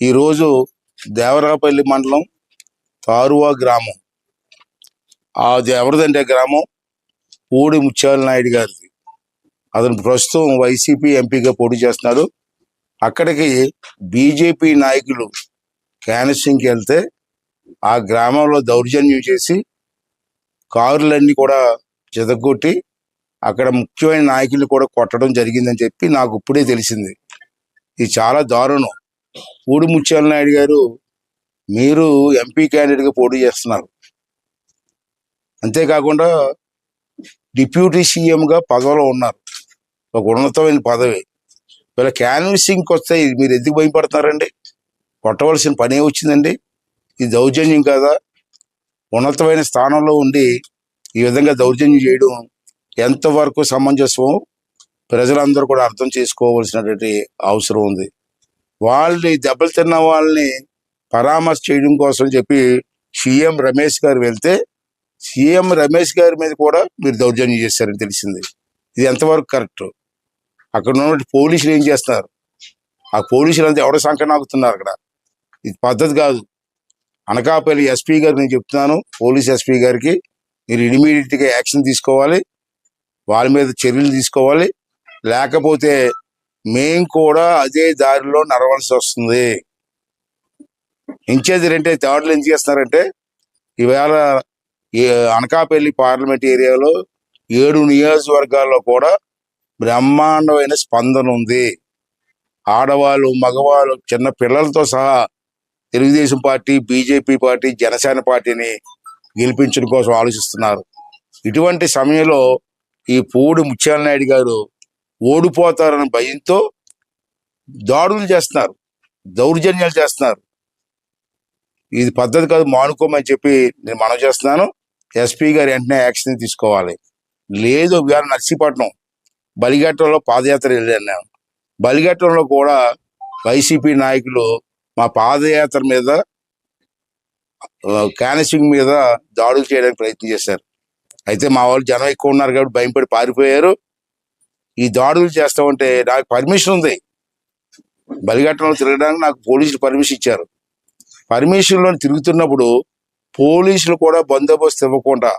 ఈరోజు దేవరాపల్లి మండలం తారువా గ్రామం. అది ఎవరిదంటే గ్రామం పూడి ముత్యాల నాయుడు గారిది. అతను ప్రస్తుతం వైసీపీ ఎంపీగా పోటీ చేస్తున్నాడు. అక్కడికి బీజేపీ నాయకులు క్యాన్సింగ్కి వెళ్తే ఆ గ్రామంలో దౌర్జన్యం చేసి కారులన్నీ కూడా చెదగొట్టి అక్కడ ముఖ్యమైన నాయకులు కూడా కొట్టడం జరిగిందని చెప్పి నాకు ఇప్పుడే తెలిసింది. ఇది చాలా దారుణం. పూడి ముత్యాల నాయుడు గారు మీరు ఎంపీ క్యాండిడేట్గా పోటీ చేస్తున్నారు. అంతేకాకుండా డిప్యూటీ సీఎంగా పదవిలో ఉన్నారు. ఒక ఉన్నతమైన పదవి. వీళ్ళ క్యాన్వసింగ్కి వస్తే మీరు ఎందుకు భయపడుతున్నారండి? కొట్టవలసిన పని వచ్చిందండి. ఇది దౌర్జన్యం కాదా? ఉన్నతమైన స్థానంలో ఉండి ఈ విధంగా దౌర్జన్యం చేయడం ఎంతవరకు సమంజసం ప్రజలందరూ కూడా అర్థం చేసుకోవాల్సినటువంటి అవసరం ఉంది. వాళ్ళని దెబ్బలు తిన్న వాళ్ళని పరామర్శ చేయడం కోసం చెప్పి సీఎం రమేష్ గారు వెళ్తే సీఎం రమేష్ గారి మీద కూడా మీరు దౌర్జన్యం చేశారని తెలిసింది. ఇది ఎంతవరకు కరెక్ట్? అక్కడ ఉన్న పోలీసులు ఏం చేస్తున్నారు? ఆ పోలీసులు అంతా ఎవడ సంకనాగుతున్నారు అక్కడ? ఇది పద్ధతి కాదు. అనకాపల్లి ఎస్పీ గారు నేను చెప్తున్నాను పోలీస్ ఎస్పీ గారికి మీరు ఇమీడియట్గా యాక్షన్ తీసుకోవాలి వాళ్ళ మీద చర్యలు తీసుకోవాలి లేకపోతే మేం కూడా అదే దారిలో నడవలసి వస్తుంది. ఇంచేది ఏంటంటే థర్డ్లు ఏం చేస్తున్నారంటే ఈవేళ ఈ అనకాపల్లి పార్లమెంట్ ఏరియాలో ఏడు నియోజకవర్గాల్లో కూడా బ్రహ్మాండమైన స్పందన ఉంది. ఆడవాళ్ళు మగవాళ్ళు చిన్న పిల్లలతో సహా Telugu Desam party BJP party Janasena పార్టీని గెలిపించడం కోసం ఆలోచిస్తున్నారు. ఇటువంటి సమయంలో ఈ పూడి ముత్యాల నాయుడు గారు ఓడిపోతారన్న భయంతో దాడులు చేస్తున్నారు దౌర్జన్యాలు చేస్తున్నారు. ఇది పద్ధతి కాదు మానుకోమని చెప్పి నేను మనం చేస్తున్నాను. ఎస్పీ గారు వెంటనే యాక్షన్ తీసుకోవాలి. లేదు ఇవాళ నర్సీపట్నం బలిఘట్టంలో పాదయాత్ర వెళ్ళాను నేను. బలిఘట్టంలో కూడా వైసీపీ నాయకులు మా పాదయాత్ర మీద క్యానసింగ్ మీద దాడులు చేయడానికి ప్రయత్నం చేశారు. అయితే మా వాళ్ళు జనం ఎక్కువ ఉన్నారు కాబట్టి భయపడి పారిపోయారు. ఈ దాడులు చేస్తామంటే నాకు పర్మిషన్ ఉంది. బలిఘట్టంలో తిరగడానికి నాకు పోలీసులు పర్మిషన్ ఇచ్చారు. పర్మిషన్లో తిరుగుతున్నప్పుడు పోలీసులు కూడా బందోబస్తు ఇవ్వకుండా